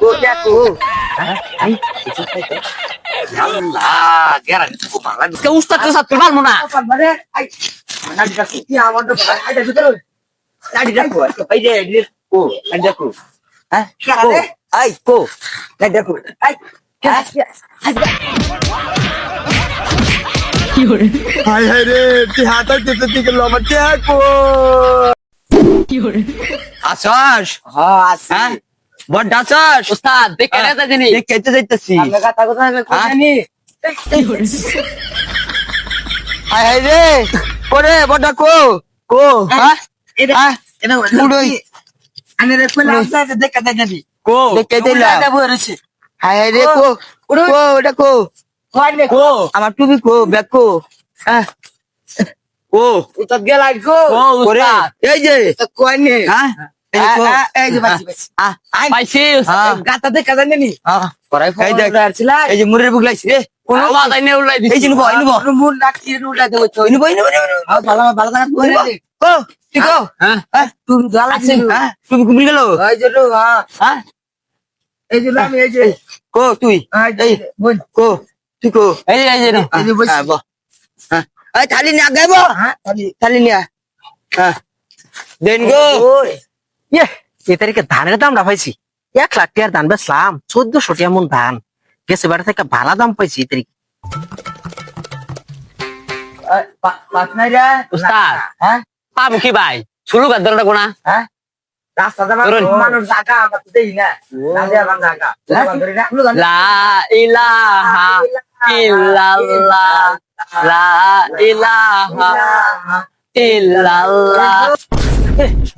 তোর দেখো আল্লাহ গেরা কিছু বাংলা কে উস্তাদ তো সাথে পারব না মানে আই নাডি দেখো কি আমার তো আই দেখো তো নাডি আই দে দে ও নাডি দেখো হ্যাঁ আই কো নাডি দেখো আই হাই হাই রে তুই হাতাই দিতে দিকে লমার দেখো আসস হ্যাঁ হ্যাঁ? বড় ডাসস উস্তাদ দেখে তা জানি কেটে যাইতাছি আমরা কথা কথা? জানি? হাই হাই রে। করে বড় কো। কো। হ্যাঁ এটা এটা উড়োই। আমি রে কইলা দেখা কো। দেখে দিলাম হাই হাই রে কো। ওটা কো। কো। আমার টুপি কো ব্যাগ কো। হ্যাঁ কো। উত্তর গেলা গো কো। করে এই যে তো কোয়ানে? হ্যাঁ মুরের বুক লাগছে রে তুমি তুমি ঘুমিয়ে গেল? এই যে লো এই যে আমি কো তুই। কো তুই কো। থালি নিয়ে আগে হ্যাঁ থালি। নিয়ে হ্যাঁ দেন গো। ইয়ে এই তারিখে ধানের দামটা পাইছি। এক লাখ টাকার ধান বেচলাম চোদ্দশো টাকা মন ধান। গেছে বাড়ি থেকে ভালো দাম পাইছি এই তারিখ। উস্তাদ হ্যাঁ? পাবো কি ভাই? শুরু কর দরটা কোনা? হ্যাঁ? দাম না। লা ইলাহা ইল্লাল্লাহ। লা ইলাহা ইল্লাল্লাহ।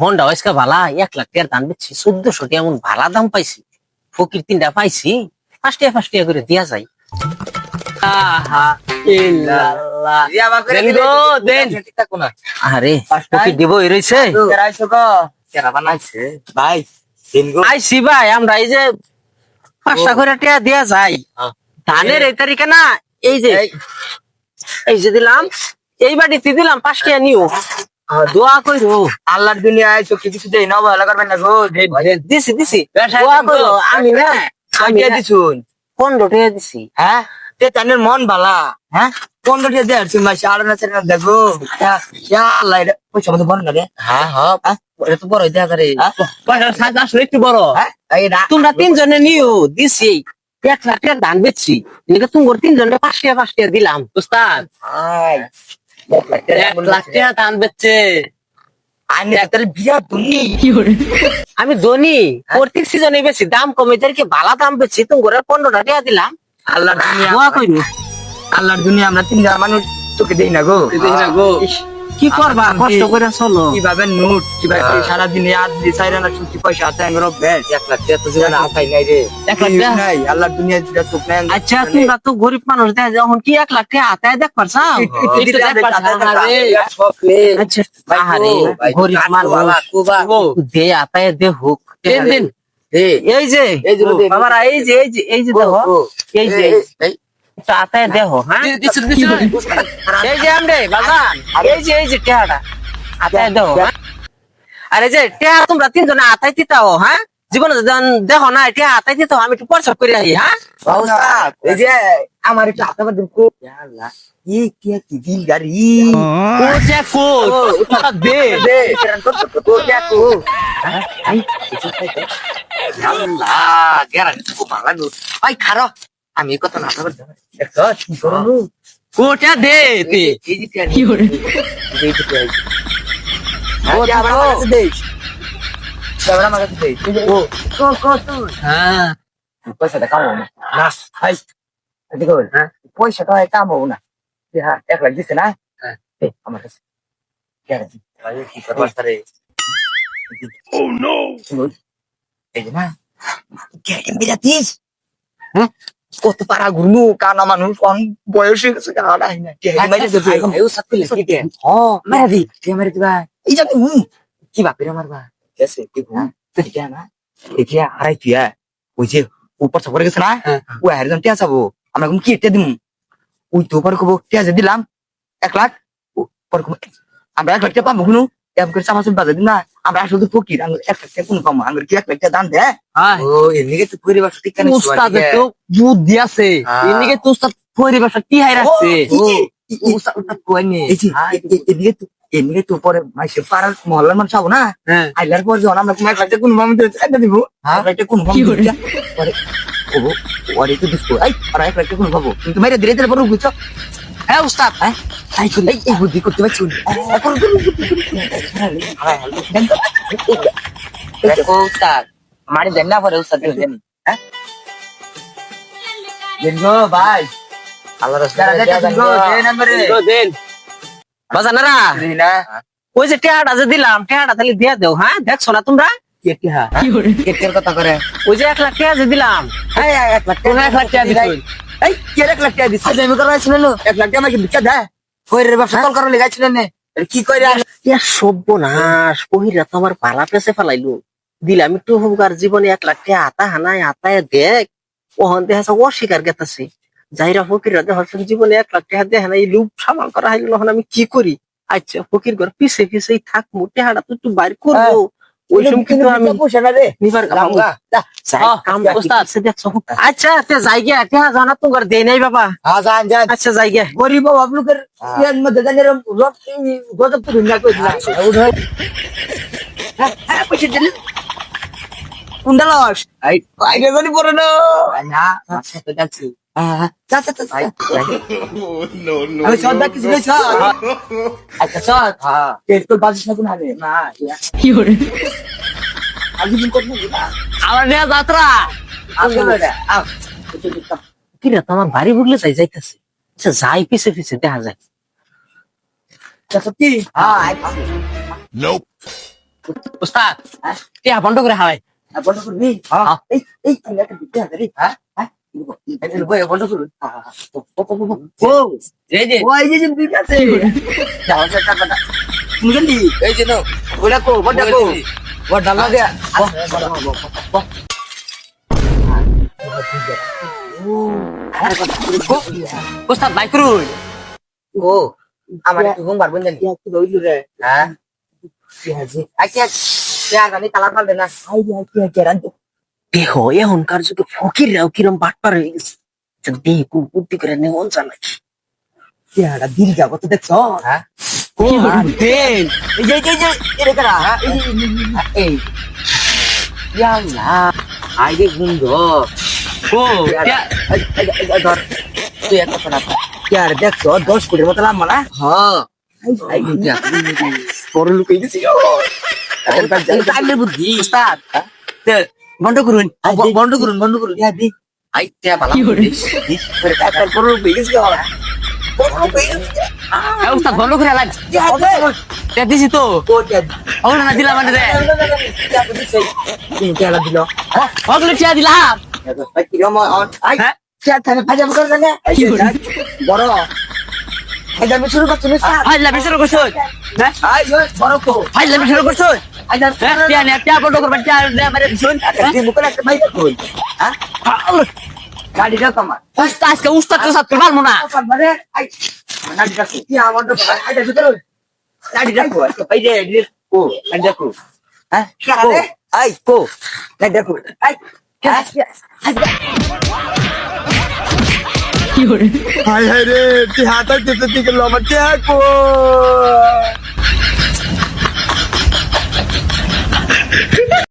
মনটা ওইসকা ভালা এক লাখ টাকার ধান বেচছি চোদ্দশো টাকা মন ভালো দাম পাইছি ফকির তিনটা পাইছি পাঁচ টাকা পাঁচ টাকা করে দিয়া যায়। দেন দেন। আরে ফকির দিব রয়েছে। ভাই আইসি ভাই আমরা এই যে পাঁচটা করে টাকা দিয়া যায়। ধানের এই তারিখে না এই যে এই। এই যে দিলাম এই বাড়িতে দিলাম পাঁচ টাকা নিও। দোয়া কইরো। আল্লাহর দুনিয়ায় চোখে কিছু দেই না ভালো করবেন না গো। দিছি দিছি। দোয়া তো। আমি না আমি দিছুন। পনেরো টাকা দিছি। হ্যাঁ? তে তানের মন বালা হ্যাঁ? পনেরো দিয়ে দেয় তুমি মাসে আড়ানা চার দেখো ইয়া আল্লাহ এটা পয়সা মতো বড় না রে? হ্যাঁ হ্যাঁ। হ্যাঁ? এটা তো বড় দেখা রে। পয়সা সাজ আসলে একটু বড়। হ্যাঁ? তোমরা তিনজনে নিও দিছি। এক লাখ টাকা ধান বেচছি। তোমার তিনজনে পাঁচ টাকা পাঁচ টাকা দিলাম এক লাখ টাকা দান বেচছে আনি তার আমি ধনী। প্রত্যেক সিজনে বেশি দাম কমে কি ভালো দাম বেশি? তুমি ঘরের পনেরোটা টাকা দিলাম। আল্লাহ দুনিয়া দোয়া কইরো আল্লাহর দুনিয়া আমরা তিন জন মানুষ তোকে দেই না গো। দেই না গো। কি করবা? কষ্ট করে চলো। কীভাবে নোট কীভাবে সারাদিনে আর দিয়ে চাইরা না ছুটি পয়সা হাতে আঙ্গুর বেশ এক লাখ টাকা তো জীবনে হাতাই নাই রে। এক লাখ টাকা? নাই আল্লাহর দুনিয়া যেটা চোখ নাই আচ্ছা তোমরা তো গরিব মানুষ দেয় যখন কি এক লাখ টাকা হাতায় দেখ দেখ পারছা না রে। আচ্ছা আরে গরিব মানুষ। দে হাতায় দে হোক। দিন। দিন এই যে এই যে বাবারা এই যে এই যে এই যে দেখো। এই যে হাতায় দেহ হ্যাঁ? এই যে আমরে বাগান এই যে এই যে টেহাটা। হাতায় দেহ হ্যাঁ? আরে যে টেহা তোমরা তিনজনে হাতায় দিতাও হ্যাঁ? জীবনে দেখো না টেহা হাতায় দিতাও আমি একটু পরিচয় করে আহি হ্যাঁ? এই যে আমার একটু হাতে বাদ দিন আল্লাহ ই কি কি দিল গাড়ি ও চেক কো উস্তাদ দে দে কেরান তো তো তো দেখো আই কিছু খাইতে আল্লাহ গেরা কো বাংলা নো আই খারো আমি কত না খবর দেখো কি করো কোটা দে তে এই যে কি করে এই যে কি ও যাবা আমার কাছে দে যাবা আমার কাছে দে ও কো কো তুই হ্যাঁ পয়সাটা কামাবো না না হাই দেখো হ্যাঁ পয়সাটা হয় কামাবো না যে হ্যাঁ এক লাখ দিছে না হ্যাঁ। এই, আমার কাছে কেন দি ভাই কি করবার তারে ও নো এই যে না কে বিরাতিস হ্যাঁ কত পারা ঘুরনু কানা মানুষ কোন বয়স হয়ে গেছে না কে মেরে দে তুই আয়ু সাথে লেখি দে ও মেরে দি কে মেরে দি এই যে তুই কি বাপের আমার ভাই কেসে কি ঘুম তুই কে না? একে হারাই তুই ওই যে উপর সফরে গেছে না? হ্যাঁ। ও হারজন টিয়া চাবো। আমরা কি টিয়া দিমু? ওই তো পরে কবো টিয়া যে দিলাম এক লাখ। পরে আমরা এক লাখ টাকা পাবো কোনো এম করে চামাচুল বাজে দিন না? আমরা শুধু ফকির আঙ্গুর এক কোন কম আঙ্গুর কি এক টাকা দান দে হ্যাঁ। ও এদিকে তো পরিবার ঠিক কেন উস্তাদের তো বুদ্ধি আছে। এদিকে তো উস্তাদ পরিবেশটা টিহাই রাখছে। উস্তাদ উস্তাদ এদিকে তো এদিকে তো পরে মাইসে পাড়ার মহল্লার মানুষ হব না? হ্যাঁ। আইলার পর যখন আমরা কোনো এক লাখ টাকা কোন কম এটা দিব কোন কম পরে ও ওরে তো দিস এই আর এক কোন পাবো কিন্তু মেরে ধীরে ধীরে পরে বুঝছ? হ্যাঁ উস্তাদ। হ্যাঁ? এই বুদ্ধি করতে পারছি দেখো উস্তাদ মারি দেন না পরে উস্তাদ দেন। হ্যাঁ? দেন গো ভাই। আল্লাহ রাসূল দেন বাজানারা না। ওই যে টেহাটা যে দিলাম টেহাটা তাহলে দিয়ে দেও হ্যাঁ? দেখছ না তোমরা? কেটের কথা করে? ওই যে এক লাখ টাকা যে দিলাম। এই এক লাখ কোন এক লাখ দিছুন? এই কে এক লাখ টাকা দিছিস আমি এক লাখ টাকা আমাকে বিকা দে। কইরে ব্যবসা কল করা লেগাছিল না। কি কইরা? ইয়া সর্বনাশ কহিরা তো আমার পালা পেছে ফেলাইলো। দিলাম একটু হোকার জীবনে এক লাখ টাকা আতা হানায় আতায় দেখ। ওহন দেহা অস্বীকার গেতাছে যাইরা ফকিরা দেহ জীবনে এক লাখ টাকা দেহা নাই লুপ সামাল করা হইল আমি কি করি? আচ্ছা ফকির ঘর পিছে পিছে থাক মোটে টেহাটা তো একটু বাইর করব। ওই সময় কিন্তু আমি বসে না রে নিবার গেলাম রামগা দা যাই, হ্যাঁ, কাম অবস্থা আছে দেখছো আচ্ছা তে যাই গিয়া টেহা জানা তোমার দেই নাই বাবা হ্যাঁ জান জান আচ্ছা যাই গিয়া গরিব বাপ লোকের ইয়ার মধ্যে জানের রক গজব তো দুনিয়া কই দিলা উঠ হ্যাঁ হ্যাঁ পয়সা দিল কুন্ডালস আই আই রে গনি পড়ে না আচ্ছা আমি সদা কিছু কইছ আচ্ছা সদ হ্যাঁ তেল তো বাজিস না কোন হবে না আজ দিন করব না আমার নিয়ে যাত্রা কিরা তো আমার বাড়ি বুগলে যাই যাইতাছে আচ্ছা যাই পিছে পিছে দেখা যায় সত্যি হ্যাঁ উস্তাদ টিহা বন্ধ করে হাওয়াই বন্ধ করবি হ্যাঁ এই এই একটা রে হ্যাঁ হ্যাঁ বাইক করুন ও আমার একটু ঘুম পারবেন জানি কি দইলু রে হ্যাঁ পেঁয়াজি আচ্ছা কালার পারবে না I I run দেহ এখনকার যুগে ফকির রাও কিরম বাটপার হয়ে গেছে আচ্ছা, দেহ কোন বুদ্ধি করে নেওয়া যায় নাকি পেঁয়াজটা দিল যাবো তো দেখছো হ্যাঁ দেন এই যে এই যে এটা কারা হ্যাঁ এই এই ইয়াল্লা আই রে গুন্ড ও টিহা ধর তুই একটা কথা পেঁয়াজ দেখছো দশ ফুটের মতো লাম্বা না হ্যাঁ বড় লোক এই গেছি টাইমের বুদ্ধি উস্তাদ তে, বন্ধ করুন। বন্ধ করুন বন্ধ করুন। ইয়া দি আই টিহা পালা একটা বড় লোক হয়ে। গেছি বড় লোক হয়ে গেছি হ্যাঁ উস্তাদ বন্ধ। করে টিহা দিছি তো। ওগুলো না দিলাম মানে দিল। ওগুলো টিহা দিলাম। হ্যাঁ? বড়। শুরু করছ না ফাইলা বিশুরু করছুন হ্যাঁ? আই বড় কো। ফাইলা বিশুরু করছুন আই জান হ্যাঁ টিহা নিয়ে টিহা বন্ধ করবেন টিহা নিয়ে মারে দিছুন তুই মুখে একটা বাইরে কই হ্যাঁ গাড়িটা কমা উস্তাদ আজকে উস্তাদ তো সাথ করবার না মানে আই গাড়িটা কি আমার তো আইটা ভিতরে গাড়িটা কো বাইরে কো গাড়িটা কো হ্যাঁ কো আই কো গাড়িটা কো আই হাই হাই রে তুই হাতা দিতে দিকে লমাতে কো